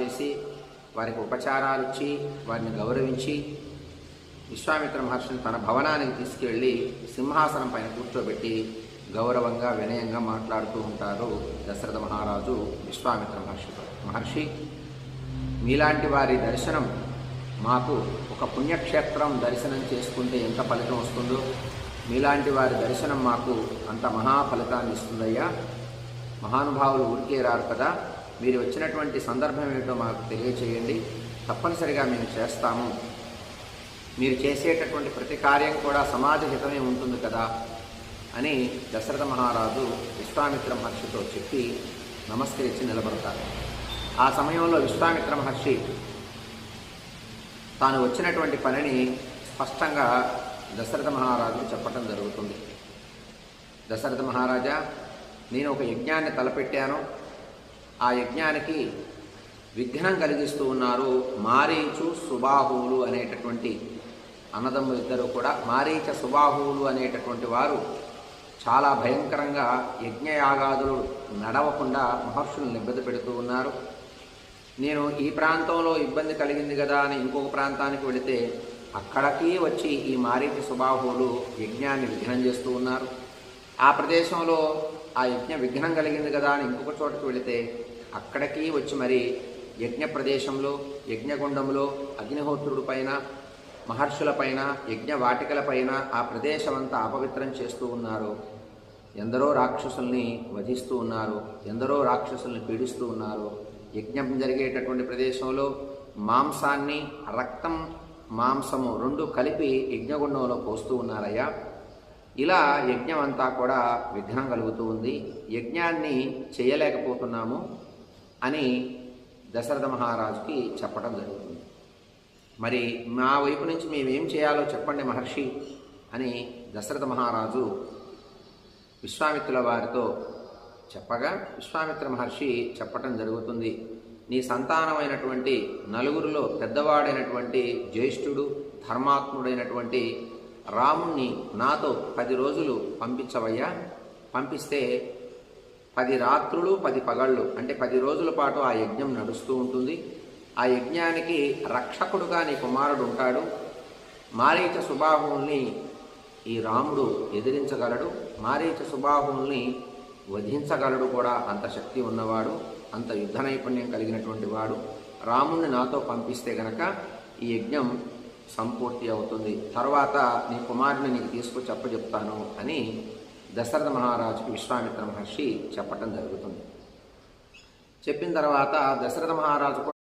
చేసి వారికి ఉపచారాలు ఇచ్చి వారిని గౌరవించి విశ్వామిత్ర మహర్షిని తన భవనానికి తీసుకెళ్ళి సింహాసనం పైన కూర్చోబెట్టి గౌరవంగా వినయంగా మాట్లాడుతూ ఉంటారు దశరథ మహారాజు విశ్వామిత్ర మహర్షి. మహర్షి మీలాంటి వారి దర్శనం మాకు ఒక పుణ్యక్షేత్రం దర్శనం చేసుకుంటే ఎంత ఫలితం వస్తుందో మీలాంటి వారి దర్శనం మాకు అంత మహా ఫలితాన్ని ఇస్తుందయ్యా. మహానుభావులు ఊరికే రారు కదా. మీరు వచ్చినటువంటి సందర్భం ఏమిటో మాకు తెలియచేయండి. తప్పనిసరిగా మేము చేస్తాము. మీరు చేసేటటువంటి ప్రతి కార్యం కూడా సమాజ హితమే ఉంటుంది కదా అని దశరథ మహారాజు విశ్వామిత్ర మహర్షితో చెప్పి నమస్కరించి నిలబడతారు. ఆ సమయంలో విశ్వామిత్ర మహర్షి తాను వచ్చినటువంటి పనిని స్పష్టంగా దశరథ మహారాజు చెప్పటం జరుగుతుంది. దశరథ మహారాజా నేను ఒక యజ్ఞాన్ని తలపెట్టాను. ఆ యజ్ఞానికి విఘ్నం కలిగిస్తూ ఉన్నారు. మారీచు సుబాహువులు అనేటటువంటి అన్నదమ్ములు ఇద్దరు కూడా. మారీచ సుబాహువులు అనేటటువంటి వారు చాలా భయంకరంగా యజ్ఞయాగాదులు నడవకుండా మహర్షులను ఇబ్బంది పెడుతూ ఉన్నారు. నేను ఈ ప్రాంతంలో ఇబ్బంది కలిగింది కదా అని ఇంకొక ప్రాంతానికి వెళితే అక్కడికి వచ్చి ఈ మారీచ సుబాహువులు యజ్ఞాన్ని విఘ్నం చేస్తూ ఉన్నారు. ఆ ప్రదేశంలో ఆ యజ్ఞ విఘ్నం కలిగింది కదా అని ఇంకొక చోటకి వెళితే అక్కడికి వచ్చి మరి యజ్ఞ ప్రదేశంలో యజ్ఞగుండంలో అగ్నిహోత్రుడి పైన మహర్షులపైన యజ్ఞ వాటికల పైన ఆ ప్రదేశం అంతా అపవిత్రం చేస్తూ ఉన్నారు. ఎందరో రాక్షసుల్ని వధిస్తూ ఉన్నారు. ఎందరో రాక్షసుల్ని పీడిస్తూ ఉన్నారు. యజ్ఞం జరిగేటటువంటి ప్రదేశంలో మాంసాన్ని రక్తం మాంసము రెండు కలిపి యజ్ఞగుండంలో పోస్తూ ఉన్నారయ్యా. ఇలా యజ్ఞం అంతా కూడా విఘ్నం కలుగుతూ ఉంది. యజ్ఞాన్ని చేయలేకపోతున్నాము. అని దశరథ మహారాజుకి చెప్పడం జరుగుతుంది. మరి మా వైపు నుంచి మేమేం చేయాలో చెప్పండి మహర్షి అని దశరథ మహారాజు విశ్వామిత్రుల వారితో చెప్పగా విశ్వామిత్ర మహర్షి చెప్పటం జరుగుతుంది. నీ సంతానమైనటువంటి నలుగురిలో పెద్దవాడైనటువంటి జ్యేష్ఠుడు ధర్మాత్ముడైనటువంటి రాముణ్ణి నాతో పది రోజులు పంపించవయ్యా. పంపిస్తే పది రాత్రులు పది పగళ్ళు అంటే పది రోజుల పాటు ఆ యజ్ఞం నడుస్తూ ఉంటుంది. ఆ యజ్ఞానికి రక్షకుడుగా నీ కుమారుడు ఉంటాడు. మారీచ సుబాహువుల్ని ఈ రాముడు ఎదిరించగలడు. మారీచ సుబాహువుల్ని వధించగలడు కూడా అంత శక్తి ఉన్నవాడు అంత యుద్ధ నైపుణ్యం కలిగినటువంటి వాడు. రాముణ్ణి నాతో పంపిస్తే గనక ఈ యజ్ఞం సంపూర్తి అవుతుంది. తర్వాత నీ కుమారుని నీకు తీసుకొచ్చి అప్పచెప్తాను అని దశరథ మహారాజుకి విశ్వామిత్ర మహర్షి చెప్పటం జరుగుతుంది. చెప్పిన తర్వాత దశరథ మహారాజు